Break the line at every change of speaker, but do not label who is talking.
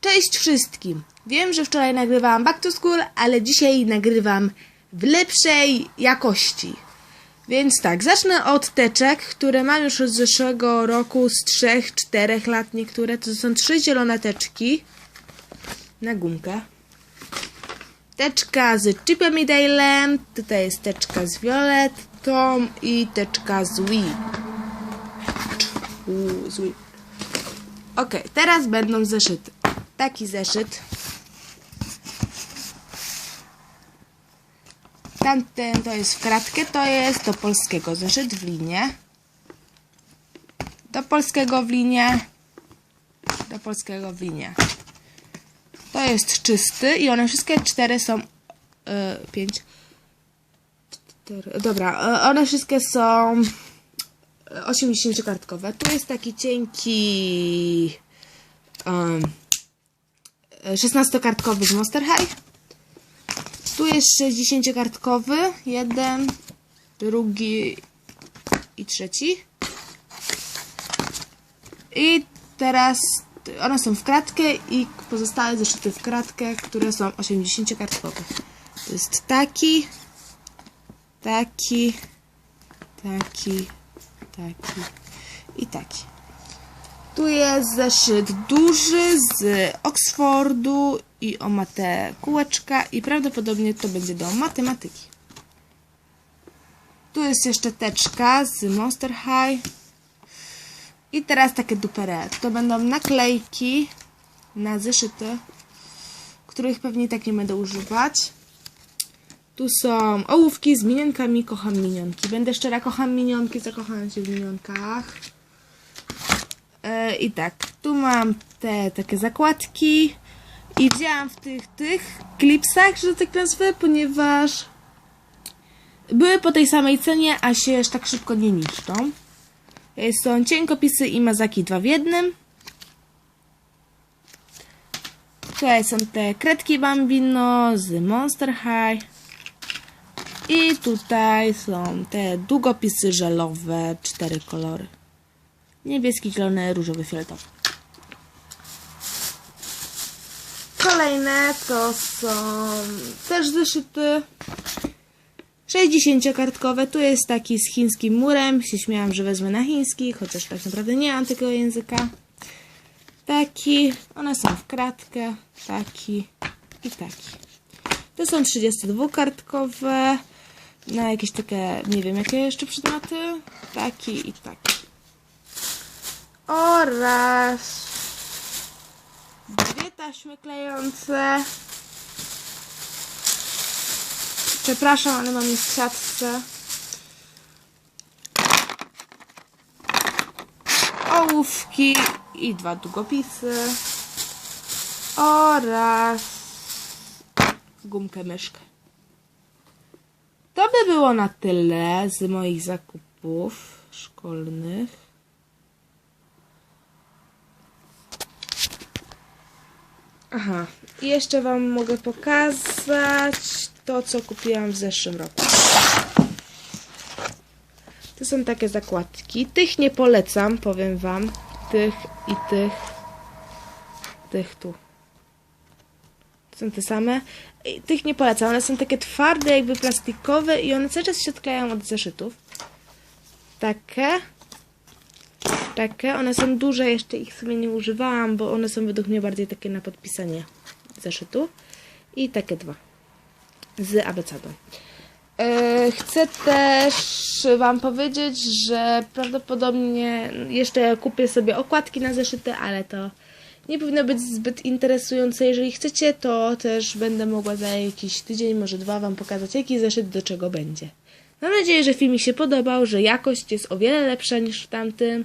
Cześć wszystkim! Wiem, że wczoraj nagrywałam Back to School, ale dzisiaj nagrywam w lepszej jakości. Więc tak, zacznę od teczek, które mam już od zeszłego roku, z 3-4 lat niektóre. To są trzy zielone teczki na gumkę. Teczka z Chipem i Dalem, tutaj jest teczka z Violetą i teczka z Wii. Uuu, z Wii. Ok, teraz będą zeszyty. Taki zeszyt. Tamten to jest w kratkę, to jest do polskiego zeszyt w linie. Do polskiego w linie. Do polskiego w linie. To jest czysty i one wszystkie cztery są. Yy, pięć. Cztery. Dobra, e, one wszystkie są 80-kartkowe. Tu jest taki cienki um, 16-kartkowy z Monster High. Tu jest 60-kartkowy. Jeden, drugi i trzeci. I teraz one są w kratkę i pozostałe zeszyty w kratkę, które są 80-kartkowe. To jest taki, taki, taki, taki i taki. Tu jest zeszyt duży z Oxfordu i o matę kółeczka i prawdopodobnie to będzie do matematyki. Tu jest jeszcze teczka z Monster High. I teraz takie dupere. To będą naklejki na zeszyty, których pewnie tak nie będę używać. Tu są ołówki z minionkami. Kocham minionki. Będę szczera, kocham minionki, zakochałam się w minionkach. E, I tak, tu mam te takie zakładki. I wzięłam w tych, tych klipsach, że tak nazwę, ponieważ były po tej samej cenie, a się aż tak szybko nie niszczą. E, Są cienkopisy i mazaki dwa w jednym. Tutaj są te kredki Bambino z Monster High. I tutaj są te długopisy żelowe, cztery kolory. Niebieski, zielony, różowy, fioletowy. Kolejne to są też zeszyty 60-kartkowe. Tu jest taki z chińskim murem. Się śmiałam, że wezmę na chiński, chociaż tak naprawdę nie mam tego języka. Taki. One są w kratkę. Taki i taki. To są 32-kartkowe. Na jakieś takie, nie wiem jakie jeszcze przedmioty. Taki i taki. Oraz dwie taśmy klejące. Przepraszam, ale mam je w siatce. Ołówki i dwa długopisy. Oraz gumkę myszkę. To by było na tyle z moich zakupów szkolnych. Aha, i jeszcze Wam mogę pokazać to, co kupiłam w zeszłym roku. To są takie zakładki. Tych nie polecam, powiem Wam. Tych i tych. Tych tu. To są te same. I tych nie polecam. One są takie twarde, jakby plastikowe i one cały czas się odklejają od zeszytów. Takie. Takie. One są duże, jeszcze ich sobie nie używałam, bo one są według mnie bardziej takie na podpisanie zeszytu. I takie dwa. Z abecedą. E, Chcę też Wam powiedzieć, że prawdopodobnie jeszcze kupię sobie okładki na zeszyty, ale to nie powinno być zbyt interesujące. Jeżeli chcecie, to też będę mogła za jakiś tydzień, może dwa Wam pokazać, jaki zeszyt do czego będzie. Mam nadzieję, że film mi się podobał, że jakość jest o wiele lepsza niż w tamtym.